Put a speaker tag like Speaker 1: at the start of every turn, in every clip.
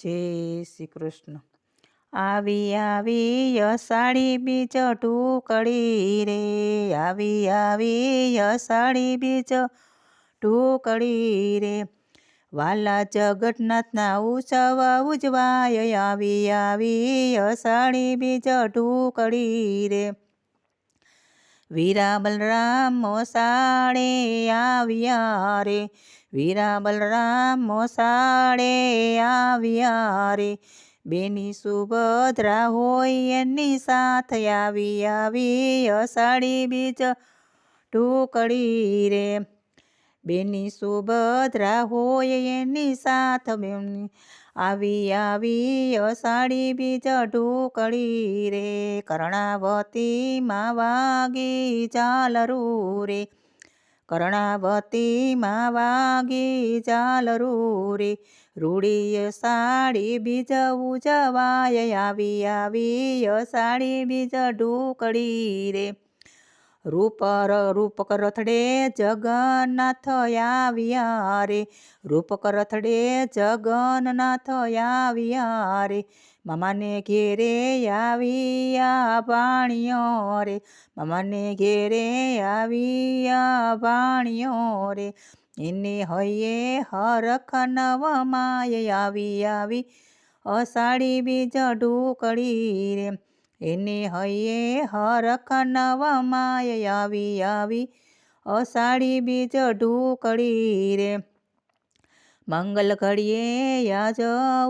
Speaker 1: જય શ્રી કૃષ્ણ આવી આવી અષાઢી બીજ ટુકડી રે, આવી આવી અષાઢી બીજ ટુકડી રે. વાલા જગન્નાથના ઉત્સવ ઉજવાય, આવી આવી અષાઢી બીજ ટુકડી રે. વીરા બલરામ મોસાળે આવ્યા રે વીરા બલરામ મોસાળે આવ્યા રે બેની સુભદ્રા હોય એની સાથ આવી આવી અષાઢી બીજ ટુકડી રે. બેની સુભદ્રા હોય એની સાથ બેની આવી આવી અષાઢી બીજ ઢુકડી રે. કર્ણાવતી માં વાગી ચાલરું રે કર્ણાવતી માં વાગી ચાલરું રે રૂડી સાડી બીજ ઉજવાય. આવી આવી અષાઢી બીજ ઢુકડી રે. રૂપર રૂપક રથડે જગન્નાથ આવ્યા રે. રૂપક રથડે જગન્નાથ આવ્યા રે. મામાને ઘેરે આવ્યા પાણીઓ રે. મામાને ઘેરે આવ્યા પાણીઓ રે. એને હૈયે હરખ નવમાય આવી આવી અષાઢી બીજ ઢોકળી રે. એને હૈયે હરખ નવમાય આવી આવી, અષાઢી બીજ ઢુકડી રે. મંગલ ઘડીએ યાજ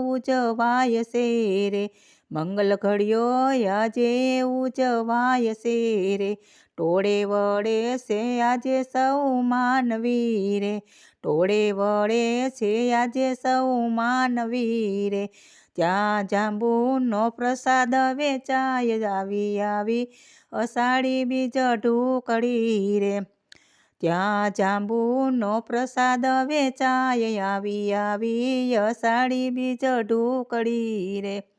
Speaker 1: ઉજવાય છે રે. મંગલ ઘડિયો આજે ઉજવાય છે રે. ટોળે વડે છે આજે સૌ માનવી રે. ટોળે વડે છે આજે સૌ માનવી ત્યાં જાંબુનો પ્રસાદ વેચાય આવી આવી અષાઢી બીજ ઢૂકડી રે. ત્યાં જાંબુનો પ્રસાદ વેચાય આવી આવી અષાઢી બીજ ઢૂકડી રે.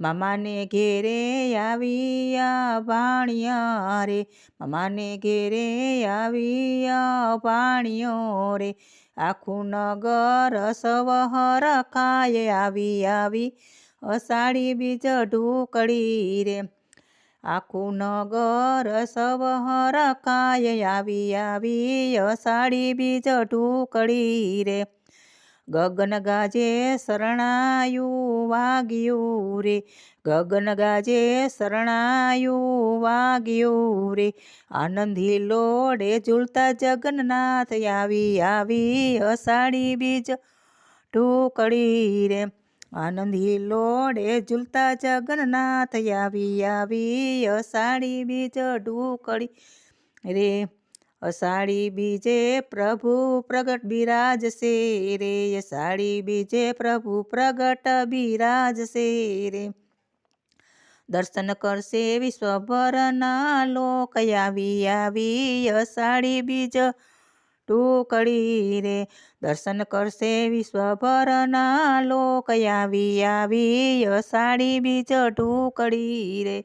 Speaker 1: મામાને ઘેરે આવ્યા ભાણિયા રે, મામાને ઘેરે આવ્યા ભાણિયો રે. આખું નગર સવહર ખાય આવી આવી અષાઢી બીજ ઢુકડી રે. આખું નગર સવહર કાય આવી આવી અષાઢી બીજ ઢુકડી રે. ગગન ગાજે શરણાયું વાગ્યું રે. ગગન ગાજે શરણાયું વાગ્યું રે. આનંદી લોડે ઝૂલતા જગન્નાથ આવી આવી અષાઢી બીજ ઢુકડી રે. આનંદી લોડે ઝૂલતા જગન્નાથ આવી આવી અષાઢી બીજ ઢુકડી રે. અષાઢી બીજે પ્રભુ પ્રગટ બિરાજશે રે અષાઢી બીજે પ્રભુ પ્રગટ બિરાજશે રે દર્શન કરશે વિશ્વભરના લોક, આવી આવી અષાઢી બીજ ટુકડી રે. દર્શન કરશે વિશ્વભરના લોક, આવી આવી અષાઢી બીજ ટુકડી રે.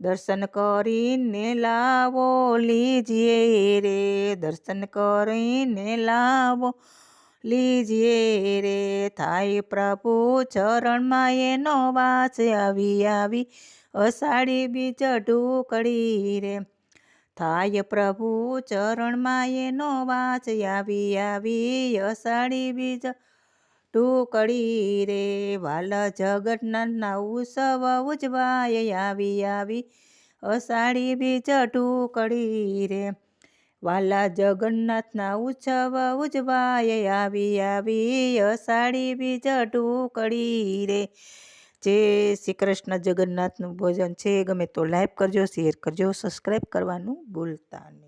Speaker 1: દર્શન કરીને લાવો, લીજીએ રે. દર્શન કરીને લાવો, લીજીએ રે. થાય પ્રભુ ચરણમાં એનો વાસ. આવી આવી, અષાઢી બીજ ઢુકડી રે. થાય પ્રભુ ચરણમાં એનો વાસ. આવી આવી, અષાઢી બીજ ટુકડી રે, વાલા જગન્નાથના ઉત્સવ ઉજવાય આવી આવી. અષાઢી બીજ ટુકડી રે, વાલા જગન્નાથના ઉત્સવ ઉજવાય આવી આવી. અષાઢી બીજ ટુકડી રે, જે શ્રી કૃષ્ણ જગન્નાથનું ભોજન છે. ગમે તો લાઈક કરજો, શેર કરજો, સબસ્ક્રાઈબ કરવાનું ભૂલતા નહીં.